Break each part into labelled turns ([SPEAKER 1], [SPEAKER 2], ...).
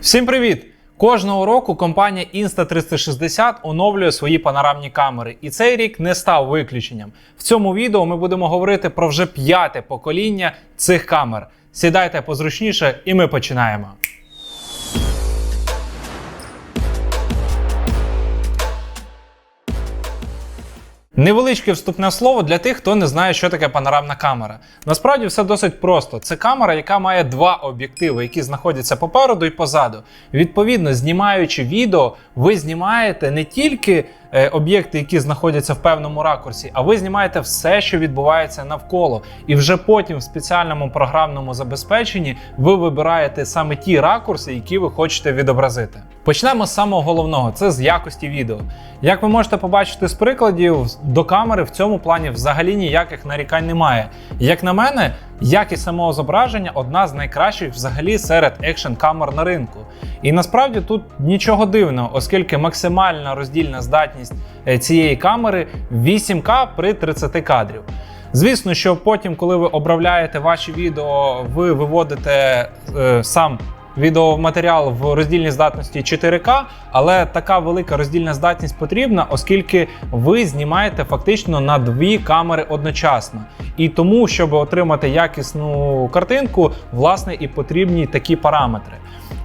[SPEAKER 1] Всім привіт! Кожного року компанія Insta360 оновлює свої панорамні камери, і цей рік не став виключенням. В цьому відео ми будемо говорити про вже п'яте покоління цих камер. Сідайте позручніше, і ми починаємо. Невеличке вступне слово для тих, хто не знає, що таке панорамна камера. Насправді все досить просто. Це камера, яка має два об'єктиви, які знаходяться попереду і позаду. Відповідно, знімаючи відео, ви знімаєте не тільки об'єкти, які знаходяться в певному ракурсі, а ви знімаєте все, що відбувається навколо. І вже потім в спеціальному програмному забезпеченні ви вибираєте саме ті ракурси, які ви хочете відобразити. Почнемо з самого головного це з якості відео. Як ви можете побачити з прикладів, до камери в цьому плані взагалі ніяких нарікань немає. Як на мене, якість самого зображення одна з найкращих взагалі серед екшн камер на ринку. І насправді тут нічого дивного, оскільки максимальна роздільна здатність е, цієї камери 8К при 30 кадрів. Звісно, що потім, коли ви обробляєте ваші відео, ви виводите е, сам відеоматеріал в роздільній здатності 4К, але така велика роздільна здатність потрібна, оскільки ви знімаєте фактично на дві камери одночасно. І тому, щоб отримати якісну картинку, власне, і потрібні такі параметри.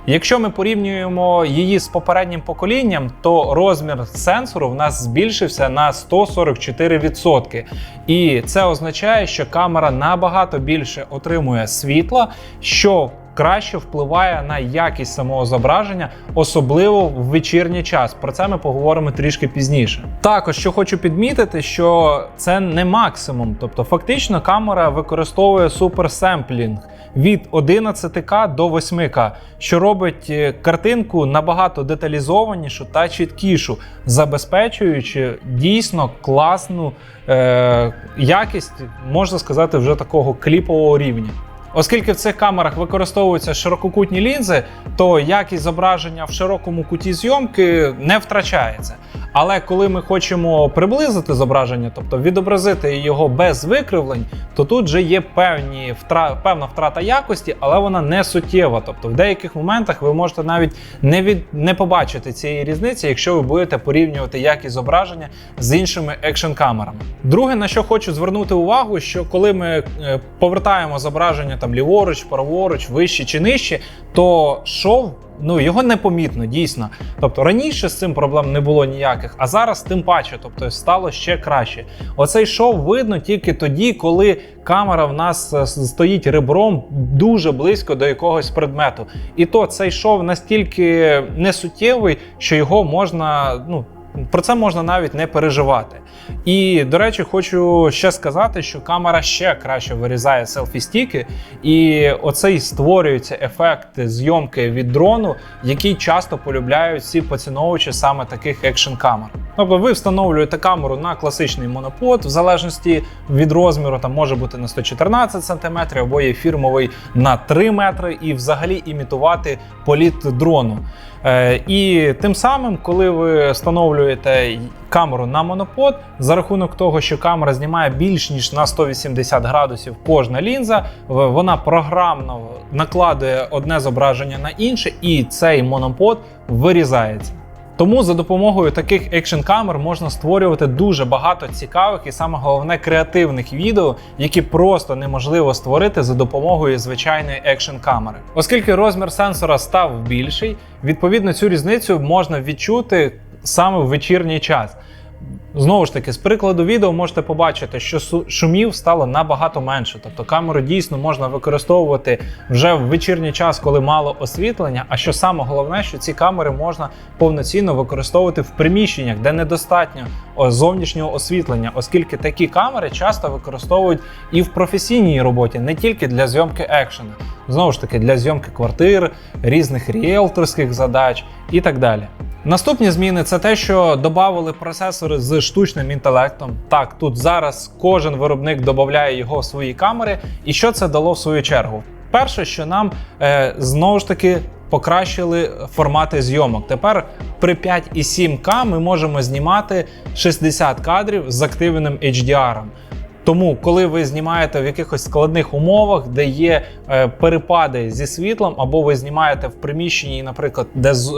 [SPEAKER 1] Якщо ми порівнюємо її з попереднім поколінням, то розмір сенсору в нас збільшився на 144%. І це означає, що камера набагато більше отримує світла, що краще впливає на якість самого зображення, особливо в вечірній час. Про це ми поговоримо трішки пізніше. Також що хочу підмітити, що це не максимум, тобто фактично камера використовує суперсемплінг від 11К до 8К, що робить е, картинку набагато деталізованішу та чіткішу, забезпечуючи дійсно класну е- якість, можна сказати, вже такого кліпового рівня. Оскільки в цих камерах використовуються ширококутні лінзи, то якість зображення в широкому куті зйомки не втрачається. Але коли ми хочемо приблизити зображення, тобто відобразити його без викривлень, то тут вже є певні втра... певна втрата якості, але вона не суттєва. Тобто в деяких моментах ви можете навіть не від... не побачити цієї різниці, якщо ви будете порівнювати якість зображення з іншими екшн камерами. Друге, на що хочу звернути увагу, що коли ми е, повертаємо зображення там ліворуч, праворуч, вище чи нижче, то шов ну його непомітно, дійсно. Тобто раніше з цим проблем не було ніяких, а зараз тим паче, тобто стало ще краще. Оцей шов видно тільки тоді, коли камера в нас е, стоїть ребром дуже близько до якогось предмету. І то цей шов настільки несуттєвий, що його можна ну. Про це можна навіть не переживати. І, до речі, хочу ще сказати, що камера ще краще вирізає селфі-стіки, і оцей створюється ефект зйомки від дрону, який часто полюбляють всі поціновувачі саме таких екшн камер. Тобто ви встановлюєте камеру на класичний монопод, в залежності від розміру, там може бути на 114 см, або є фірмовий на 3 метри, і взагалі імітувати політ дрону. Е, і тим самим, коли ви встановлюєте камеру на монопод, за рахунок того, що камера знімає більш ніж на 180 градусів кожна лінза, вона програмно накладує одне зображення на інше, і цей монопод вирізається. Тому за допомогою таких екшн камер можна створювати дуже багато цікавих і саме головне креативних відео, які просто неможливо створити за допомогою звичайної екшн камери. Оскільки розмір сенсора став більший, відповідно цю різницю можна відчути саме в вечірній час. Знову ж таки, з прикладу відео можете побачити, що шумів стало набагато менше. Тобто камеру дійсно можна використовувати вже в вечірній час, коли мало освітлення. А що саме головне, що ці камери можна повноцінно використовувати в приміщеннях, де недостатньо зовнішнього освітлення, оскільки такі камери часто використовують і в професійній роботі, не тільки для зйомки екшена, знову ж таки для зйомки квартир, різних ріелторських задач і так далі. Наступні зміни це те, що додали процесори з штучним інтелектом. Так, тут зараз кожен виробник додає його в свої камери. І що це дало в свою чергу? Перше, що нам е, знову ж таки покращили формати зйомок. Тепер при 5,7К ми можемо знімати 60 кадрів з активним HDR. Тому, коли ви знімаєте в якихось складних умовах, де є е, перепади зі світлом, або ви знімаєте в приміщенні, наприклад, де з-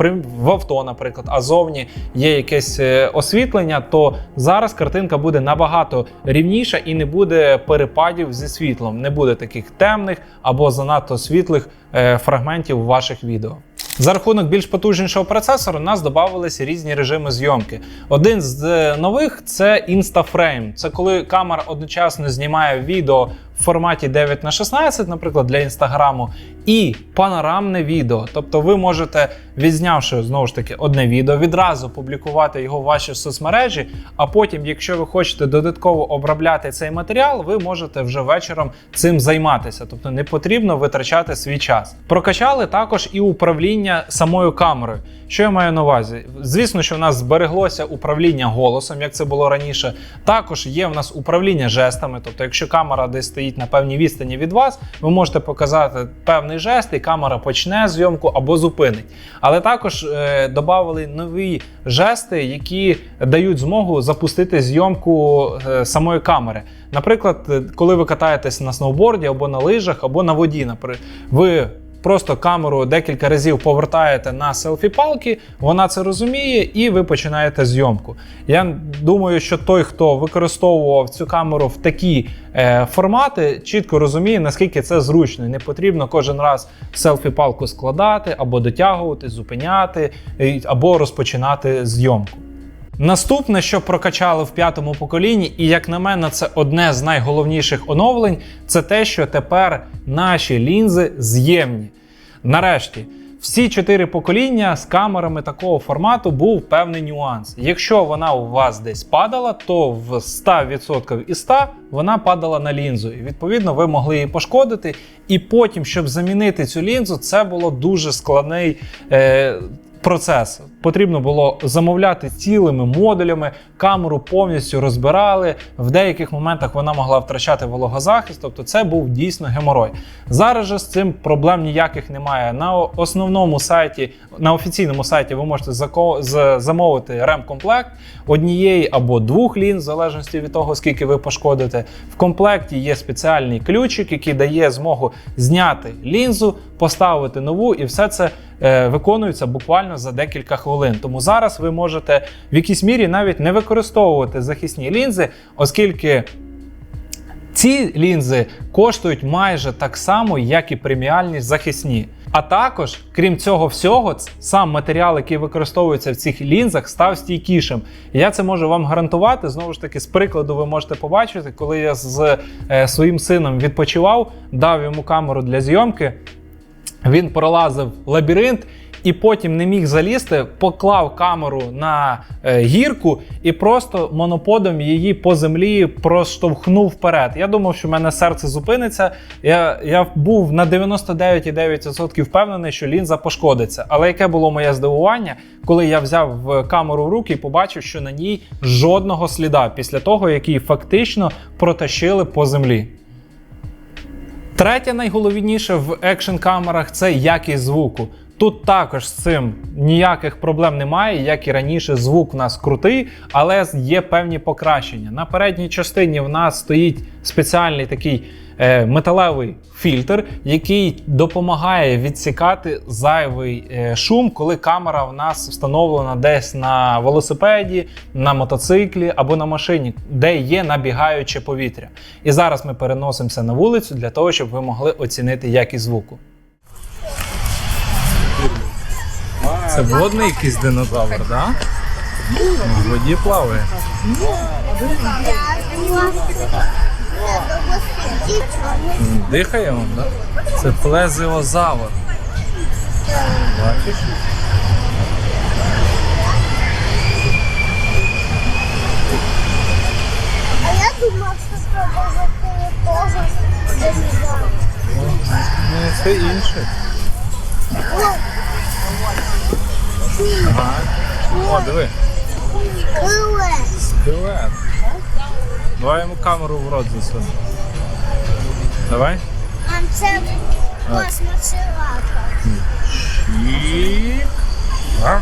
[SPEAKER 1] е, в авто, наприклад, а зовні є якесь е, освітлення, то зараз картинка буде набагато рівніша і не буде перепадів зі світлом, не буде таких темних або занадто світлих е, фрагментів ваших відео. За рахунок більш потужнішого процесору у нас додавалися різні режими зйомки. Один з е, нових це InstaFrame. Це коли камера одночасно знімає відео в форматі 9 на 16, наприклад, для інстаграму, і панорамне відео. Тобто ви можете, відзнявши знову ж таки одне відео, відразу публікувати його в ваші соцмережі. А потім, якщо ви хочете додатково обробляти цей матеріал, ви можете вже вечором цим займатися. Тобто не потрібно витрачати свій час. Прокачали також і управління самою камерою. Що я маю на увазі? Звісно, що в нас збереглося управління голосом, як це було раніше. Також є в нас управління жестами. Тобто, якщо камера десь стоїть на певній відстані від вас, ви можете показати певний жест, і камера почне зйомку або зупинить. Але також е, додали нові жести, які дають змогу запустити зйомку е, самої камери. Наприклад, е, коли ви катаєтесь на сноуборді або на лижах, або на воді, наприклад, ви просто камеру декілька разів повертаєте на селфі-палки, вона це розуміє, і ви починаєте зйомку. Я думаю, що той, хто використовував цю камеру в такі е, формати, чітко розуміє, наскільки це зручно. Не потрібно кожен раз селфі-палку складати або дотягувати, зупиняти, або розпочинати зйомку. Наступне, що прокачали в п'ятому поколінні, і як на мене, це одне з найголовніших оновлень, це те, що тепер наші лінзи з'ємні. Нарешті, всі чотири покоління з камерами такого формату був певний нюанс. Якщо вона у вас десь падала, то в 100% із 100 вона падала на лінзу. І відповідно ви могли її пошкодити. І потім, щоб замінити цю лінзу, це було дуже складний. Е, Процес потрібно було замовляти цілими модулями, камеру повністю розбирали. В деяких моментах вона могла втрачати вологозахист, тобто це був дійсно геморой. Зараз же з цим проблем ніяких немає. На основному сайті, на офіційному сайті, ви можете замовити ремкомплект однієї або двох лінз, в залежності від того, скільки ви пошкодите. В комплекті є спеціальний ключик, який дає змогу зняти лінзу, поставити нову, і все це е, виконується буквально за декілька хвилин. Тому зараз ви можете в якійсь мірі навіть не використовувати захисні лінзи, оскільки. Ці лінзи коштують майже так само, як і преміальні захисні. А також, крім цього всього, сам матеріал, який використовується в цих лінзах, став стійкішим. Я це можу вам гарантувати. Знову ж таки, з прикладу, ви можете побачити, коли я з е, своїм сином відпочивав, дав йому камеру для зйомки. Він пролазив лабіринт і потім не міг залізти, поклав камеру на е, гірку і просто моноподом її по землі проштовхнув вперед. Я думав, що в мене серце зупиниться. Я, я був на 99,9% впевнений, що лінза пошкодиться. Але яке було моє здивування, коли я взяв камеру в руки і побачив, що на ній жодного сліда після того, як її фактично протащили по землі. Третє найголовніше в екшн камерах це якість звуку. Тут також з цим ніяких проблем немає, як і раніше, звук в нас крутий, але є певні покращення. На передній частині в нас стоїть спеціальний такий е, металевий фільтр, який допомагає відсікати зайвий е, шум, коли камера в нас встановлена десь на велосипеді, на мотоциклі або на машині, де є набігаюче повітря. І зараз ми переносимося на вулицю для того, щоб ви могли оцінити якість звуку. Це водний якийсь динозавр, так? Да? В воді плаває. Дихає він, так? Да? Це плезіозавр. Бачиш?
[SPEAKER 2] А я думав, що це теж залізати.
[SPEAKER 1] Ну, це інше. Ага. О, диви. Скелет. Давай йому камеру в рот засунь. Давай.
[SPEAKER 2] А це космоцилака.
[SPEAKER 1] І... А?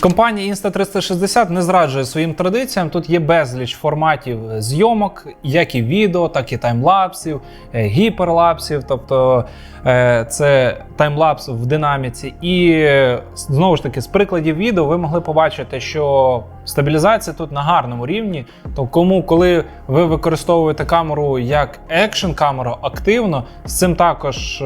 [SPEAKER 1] Компанія Insta360 не зраджує своїм традиціям. Тут є безліч форматів зйомок, як і відео, так і таймлапсів, е, гіперлапсів, тобто е, це таймлапс в динаміці. І е, знову ж таки, з прикладів відео ви могли побачити, що стабілізація тут на гарному рівні. То кому, коли ви використовуєте камеру як екшн камеру активно, з цим також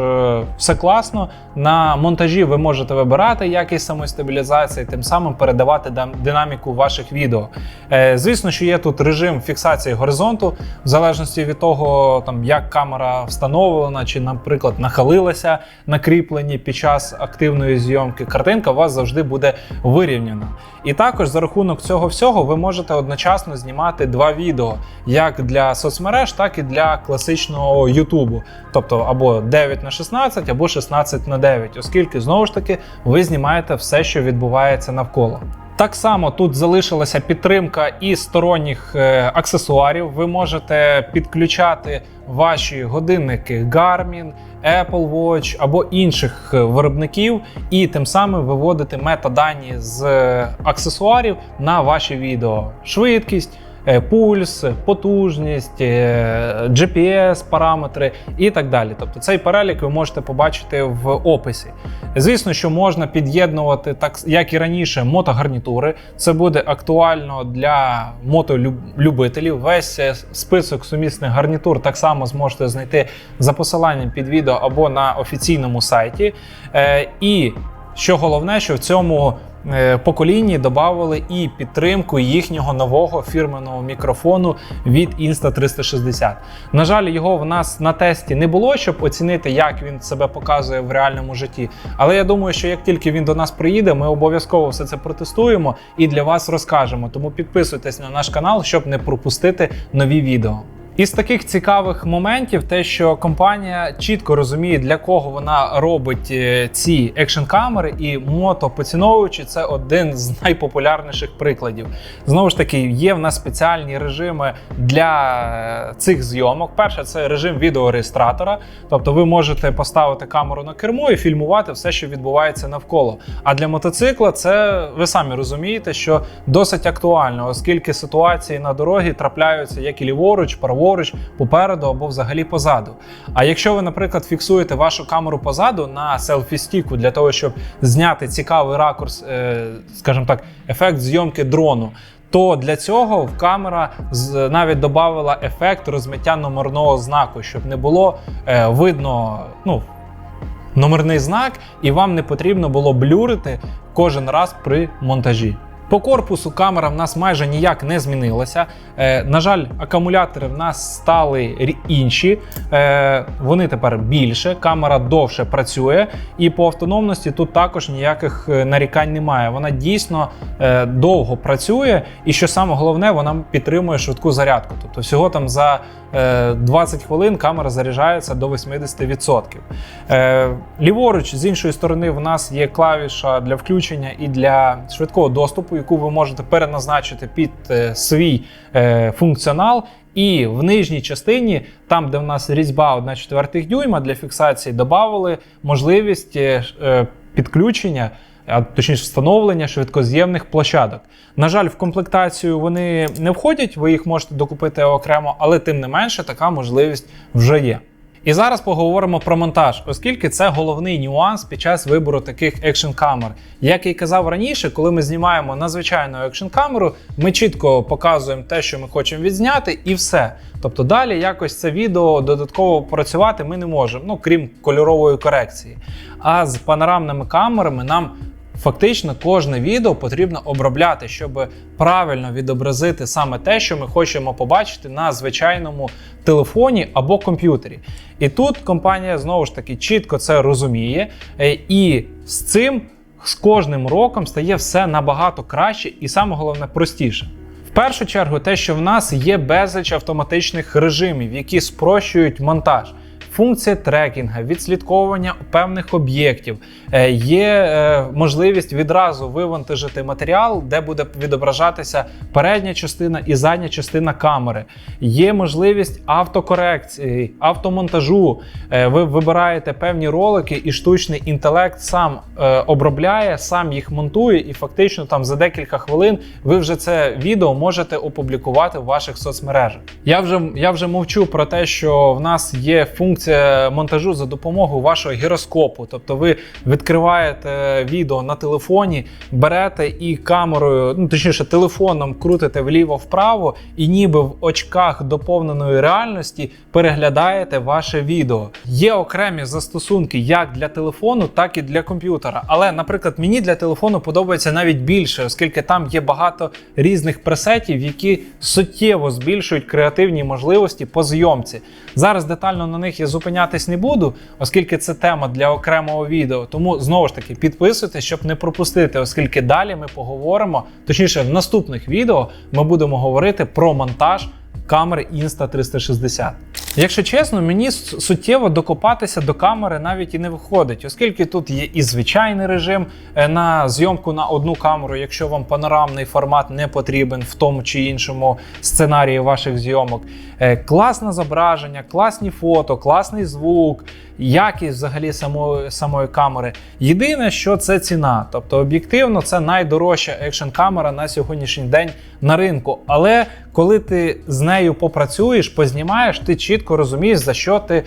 [SPEAKER 1] все класно. На монтажі ви можете вибирати якість самої стабілізації, тим самим передавати дам- динаміку ваших відео. Е, звісно, що є тут режим фіксації горизонту, в залежності від того, там як камера встановлена, чи, наприклад, нахилилася на кріпленні під час активної зйомки. Картинка у вас завжди буде вирівняна. І також за рахунок цього всього ви можете одночасно знімати два відео як для соцмереж, так і для класичного Ютубу. Тобто або 9 на 16, або 16 на 9, оскільки знову ж таки ви знімаєте все, що відбувається навколо. Так само тут залишилася підтримка і сторонніх е, аксесуарів. Ви можете підключати ваші годинники Garmin, Apple Watch або інших е, виробників, і тим самим виводити метадані з е, аксесуарів на ваші відео. Швидкість, пульс, потужність, е, GPS, параметри і так далі. Тобто цей перелік ви можете побачити в описі. Звісно, що можна під'єднувати так, як і раніше, мотогарнітури. Це буде актуально для мотолюбителів. Весь е, список сумісних гарнітур так само зможете знайти за посиланням під відео або на офіційному сайті. Е, І що головне, що в цьому е, поколінні додали і підтримку їхнього нового фірменного мікрофону від Insta360. На жаль, його в нас на тесті не було, щоб оцінити, як він себе показує в реальному житті. Але я думаю, що як тільки він до нас приїде, ми обов'язково все це протестуємо і для вас розкажемо. Тому підписуйтесь на наш канал, щоб не пропустити нові відео. Із таких цікавих моментів, те, що компанія чітко розуміє, для кого вона робить е, ці екшн камери, і мотопоціновувачі це один з найпопулярніших прикладів. Знову ж таки, є в нас спеціальні режими для е, цих зйомок. Перше, це режим відеореєстратора, тобто ви можете поставити камеру на кермо і фільмувати все, що відбувається навколо. А для мотоцикла це ви самі розумієте, що досить актуально, оскільки ситуації на дорогі трапляються як і ліворуч, праворуч, попереду або взагалі позаду. А якщо ви, наприклад, фіксуєте вашу камеру позаду на селфі-стіку для того, щоб зняти цікавий ракурс, е, скажімо так, ефект зйомки дрону. То для цього в камера навіть додавала ефект розмиття номерного знаку, щоб не було е, видно ну, номерний знак, і вам не потрібно було блюрити кожен раз при монтажі. По корпусу камера в нас майже ніяк не змінилася. Е, на жаль, акумулятори в нас стали інші. Е, вони тепер більше, камера довше працює, і по автономності тут також ніяких е, нарікань немає. Вона дійсно е, довго працює, і що саме головне, вона підтримує швидку зарядку. Тобто, всього там за е, 20 хвилин камера заряджається до 80%. Е, ліворуч, з іншої сторони, в нас є клавіша для включення і для швидкого доступу, яку ви можете переназначити під е, свій е, функціонал. І в нижній частині, там, де в нас різьба 1,4 дюйма для фіксації, додали можливість е, підключення, а точніше встановлення швидкоз'ємних площадок. На жаль, в комплектацію вони не входять, ви їх можете докупити окремо, але тим не менше така можливість вже є. І зараз поговоримо про монтаж, оскільки це головний нюанс під час вибору таких екшн камер. Як й казав раніше, коли ми знімаємо на звичайну екшн камеру, ми чітко показуємо те, що ми хочемо відзняти, і все. Тобто далі якось це відео додатково працювати ми не можемо, ну крім кольорової корекції. А з панорамними камерами нам Фактично, кожне відео потрібно обробляти, щоб правильно відобразити саме те, що ми хочемо побачити на звичайному телефоні або комп'ютері. І тут компанія знову ж таки чітко це розуміє, е, і з цим з кожним роком стає все набагато краще і саме головне простіше. В першу чергу, те, що в нас є безліч автоматичних режимів, які спрощують монтаж. Функція трекінга, відслідковування певних об'єктів, е, є е, можливість відразу вивантажити матеріал, де буде відображатися передня частина і задня частина камери. Є можливість автокорекції, автомонтажу. Е, Ви вибираєте певні ролики, і штучний інтелект сам обробляє, сам їх монтує, і фактично там за декілька хвилин ви вже це відео можете опублікувати в ваших соцмережах. Я вже я вже мовчу про те, що в нас є функція монтажу за допомогою вашого гіроскопу. Тобто ви відкриваєте відео на телефоні, берете і камерою, ну точніше, телефоном крутите вліво-вправо, і ніби в очках доповненої реальності переглядаєте ваше відео. Є окремі застосунки як для телефону, так і для комп'ютера. Але, наприклад, мені для телефону подобається навіть більше, оскільки там є багато різних пресетів, які суттєво збільшують креативні можливості по зйомці. Зараз детально на них я зупинятись не буду, оскільки це тема для окремого відео. Тому знову ж таки підписуйтесь, щоб не пропустити, оскільки далі ми поговоримо, точніше, в наступних відео ми будемо говорити про монтаж камери Insta360. Якщо чесно, мені суттєво докопатися до камери навіть і не виходить, оскільки тут є і звичайний режим е, на зйомку на одну камеру, якщо вам панорамний формат не потрібен в тому чи іншому сценарії ваших зйомок. Е, Класне зображення, класні фото, класний звук, якість взагалі самої, самої камери. Єдине, що це ціна. Тобто, об'єктивно, це найдорожча екшн камера на сьогоднішній день на ринку. Але коли ти з нею попрацюєш, познімаєш, ти чітко розумієш, за що ти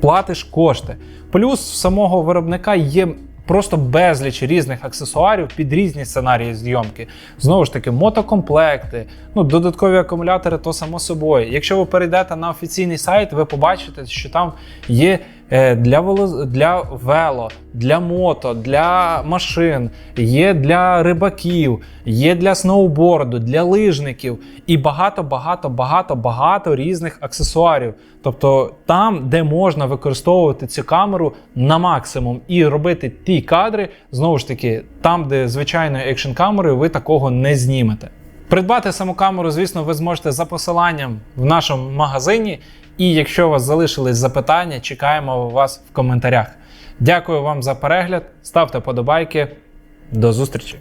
[SPEAKER 1] платиш кошти. Плюс в самого виробника є. Просто безліч різних аксесуарів під різні сценарії зйомки. Знову ж таки, мотокомплекти, ну додаткові акумулятори, то само собою. Якщо ви перейдете на офіційний сайт, ви побачите, що там є для вело, для вело, для мото, для машин, є для рибаків, є для сноуборду, для лижників і багато, багато, багато, багато різних аксесуарів. Тобто там, де можна використовувати цю камеру на максимум і робити ті кадри, знову ж таки, там, де звичайною екшн камерою ви такого не знімете. Придбати саму камеру, звісно, ви зможете за посиланням в нашому магазині. І якщо у вас залишились запитання, чекаємо вас в коментарях. Дякую вам за перегляд, ставте подобайки. До зустрічі!